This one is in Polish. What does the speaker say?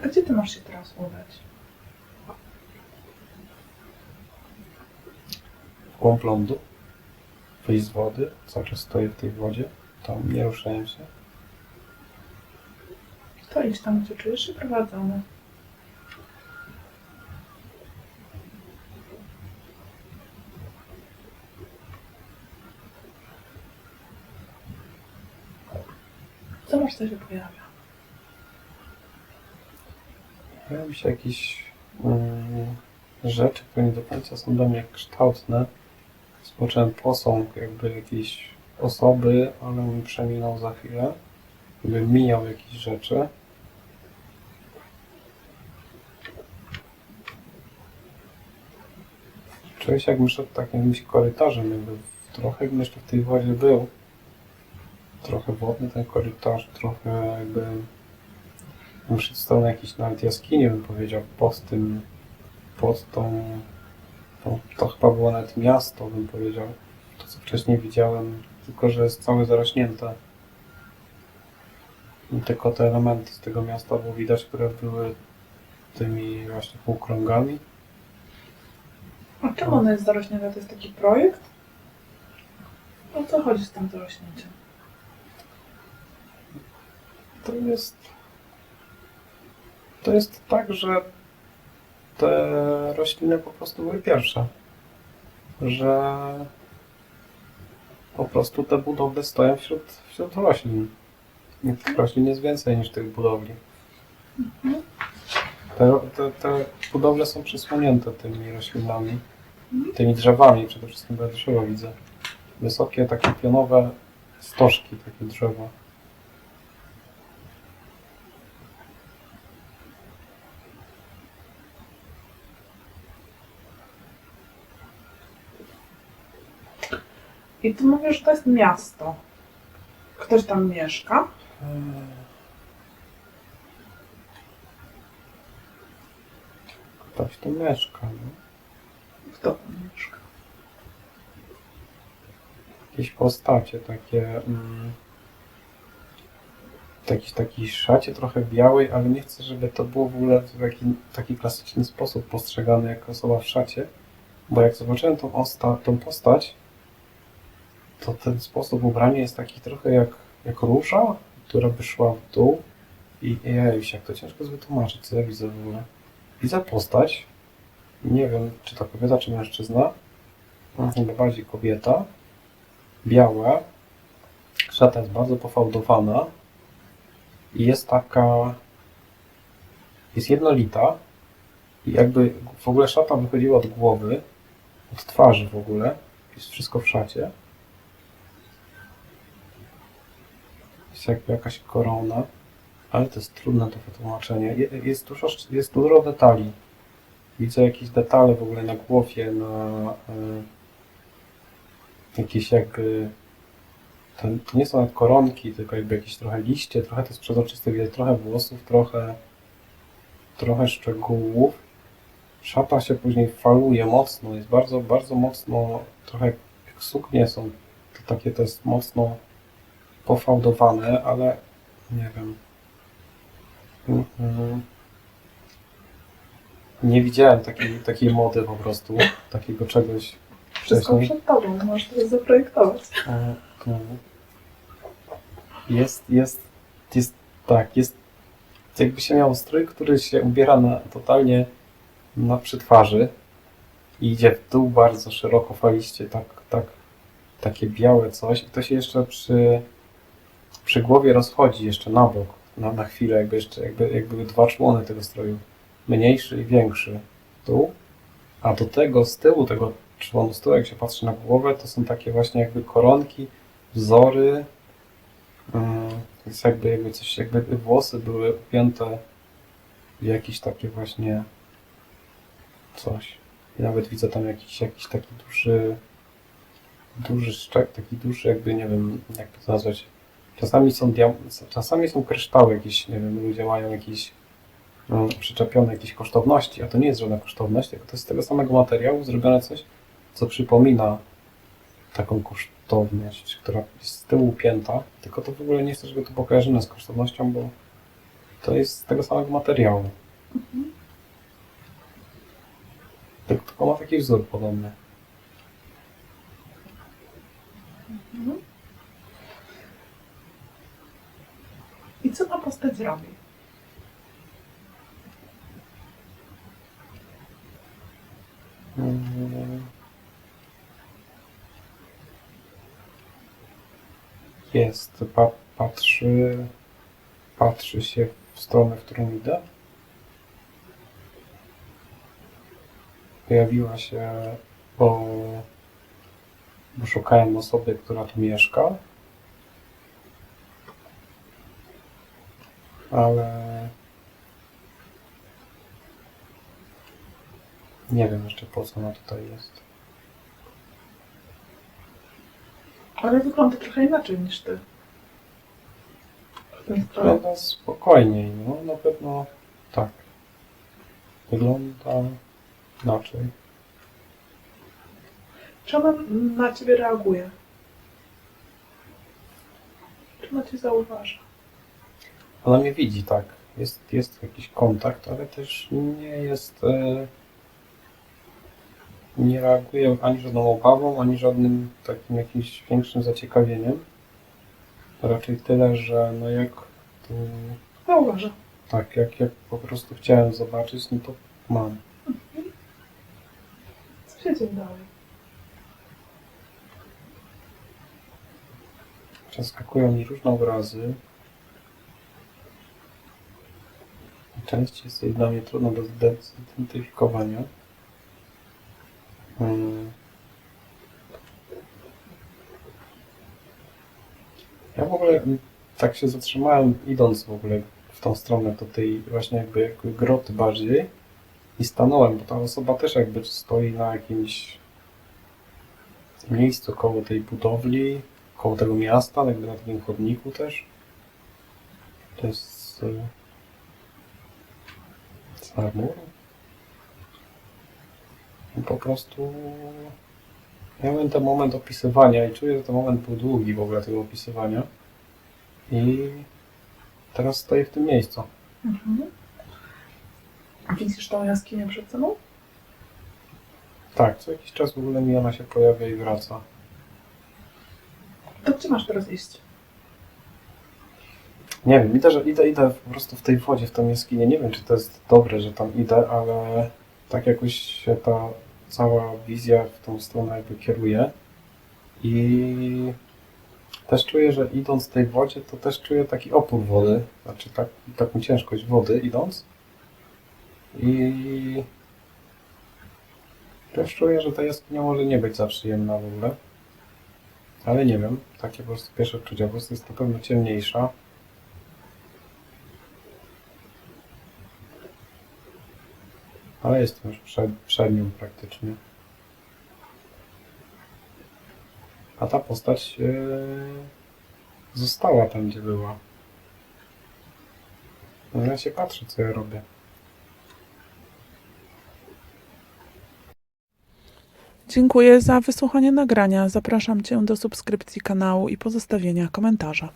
gdzie ty masz się teraz udać? w głąb lądu, wyjść z wody, cały czas stoję w tej wodzie, tam nie ruszałem się. To idź tam, gdzie czujesz się prowadzony. Zobacz, co się pojawia. Pojawiły się jakieś mm, rzeczy, które nie do końca są dla mnie kształtne. Spocząłem posąg jakby jakiejś osoby, ale mi przeminął za chwilę. Jakby mijał jakieś rzeczy. Czuję się jakbym szedł takim jakimś korytarzem, jakby trochę jakbym jeszcze w tej wodzie był. Trochę wodny ten korytarz, trochę jakby szedł w stronę jakiejś nawet jaskini, bym powiedział, pod tym, pod tą, tą, to chyba było nawet miasto, bym powiedział. To, co wcześniej widziałem, tylko że jest całe zarośnięte. I tylko te elementy z tego miasta było widać, które były tymi właśnie półkrągami. A czemu ono jest zarośnięte? To jest taki projekt? O co chodzi z tym zarośnięciem? To jest. To jest tak, że te rośliny po prostu były pierwsze. Że po prostu te budowle stoją wśród, wśród roślin. I tych roślin jest więcej niż tych budowli. Te, te, te budowle są przysłonięte tymi roślinami, tymi drzewami przede wszystkim, drzewa widzę. Wysokie, takie pionowe stożki, takie drzewa. I ty mówisz, że to jest miasto. Ktoś tam mieszka? Ktoś tu mieszka, no. Kto tam mieszka? Jakieś postacie takie. Mm, w jakiś taki szacie trochę białej, ale nie chcę, żeby to było w ogóle w taki, taki klasyczny sposób postrzegane jako osoba w szacie. Bo jak zobaczyłem tą, osta, tą postać, to ten sposób ubrania jest taki trochę jak, jak róża, która by szła w dół. I jej, jak to ciężko wytłumaczyć, co ja widzę w ogóle. Widzę postać, nie wiem, czy to kobieta, czy mężczyzna, chyba bardziej kobieta, biała, szata jest bardzo pofałdowana i jest taka, jest jednolita i jakby w ogóle szata wychodziła od głowy, od twarzy w ogóle, jest wszystko w szacie. Jakby jakaś korona, ale to jest trudne do wytłumaczenia. Je- Jest dużo, jest dużo detali. Widzę jakieś detale w ogóle na głowie, na y, jakieś jakby to, nie są nawet koronki, tylko jakby jakieś trochę liście, trochę to jest przezroczyste, widać trochę włosów, trochę, trochę szczegółów. Szata się później faluje mocno, jest bardzo, bardzo mocno, trochę jak suknie są, to takie to jest mocno pofałdowane, ale nie wiem. Mhm. Nie widziałem takiej, takiej mody po prostu, takiego czegoś Wszystko wcześniej. przed tobą, możesz to zaprojektować. E, no. Jest, jest, jest, tak, jest, jakby się miał strój, który się ubiera na, totalnie na przy twarzy i idzie w dół bardzo szeroko faliście, tak, tak, takie białe coś i to się jeszcze przy, przy głowie rozchodzi jeszcze na bok, na, na chwilę, jakby jeszcze, jakby, jakby dwa człony tego stroju, mniejszy i większy dół, a do tego z tyłu tego członu tyłu, jak się patrzy na głowę, to są takie właśnie jakby koronki, wzory, mm, jest jakby, jakby coś, jakby włosy były upięte w jakieś takie właśnie coś. I nawet widzę tam jakiś, jakiś taki duży, duży szczek, taki duży jakby, nie wiem, jak to nazwać. Czasami są, czasami są kryształy jakieś, nie wiem, ludzie mają jakieś mm, przyczepione jakieś kosztowności, a to nie jest żadna kosztowność, tylko to jest z tego samego materiału zrobione coś, co przypomina taką kosztowność, która jest z tyłu pięta, tylko to w ogóle nie chcę, żeby to było kojarzone z kosztownością, bo to jest z tego samego materiału. Tylko, tylko ma taki wzór podobny. Mhm. I Mm. Jest, pa, patrzy, patrzy się w stronę, w którą idę. Pojawiła się, bo szukałem osoby, która tu mieszka. Ale nie wiem jeszcze po co ona tutaj jest. Ale wygląda trochę inaczej niż ty. Wygląda spokojniej, no na pewno tak. Wygląda inaczej. Czy ona na ciebie reaguje? Czy ona cię zauważa? Ona mnie widzi, tak. Jest, jest jakiś kontakt, ale też nie jest. E, nie reaguje ani żadną obawą, ani żadnym takim jakimś większym zaciekawieniem. Raczej tyle, że no jak. mm, Zauważa. tak, jak, jak po prostu chciałem zobaczyć, no to mam. Co się dzieje dalej? Przeskakują mi różne obrazy. Część jest dla mnie trudna do zidentyfikowania. Hmm. Ja w ogóle tak się zatrzymałem idąc w ogóle w tą stronę do tej właśnie jakby, jakby groty bardziej i stanąłem, bo ta osoba też jakby stoi na jakimś miejscu koło tej budowli, koło tego miasta, jakby na takim chodniku też. To jest marmuru. I po prostu miałem ten moment opisywania i czuję, że ten moment był długi w ogóle tego opisywania. I teraz stoję w tym miejscu. Mhm. Widzisz tą jaskinię przed sobą? Tak, co jakiś czas w ogóle mi ona się pojawia i wraca. To gdzie masz teraz iść? Nie wiem, idę, że idę, idę po prostu w tej wodzie, w tą jaskinię. Nie wiem, czy to jest dobre, że tam idę, ale tak jakoś się ta cała wizja w tą stronę jakby kieruje. I też czuję, że idąc w tej wodzie, to też czuję taki opór wody, znaczy tak, taką ciężkość wody idąc. I też czuję, że ta jaskinia może nie być za przyjemna w ogóle. Ale nie wiem, takie po prostu pierwsze odczucia, po prostu jest na pewno ciemniejsza. Ale jestem już przed, przed nią praktycznie. A ta postać yy, została tam, gdzie była. No ja się patrzę, co ja robię. Dziękuję za wysłuchanie nagrania. Zapraszam Cię do subskrypcji kanału i pozostawienia komentarza.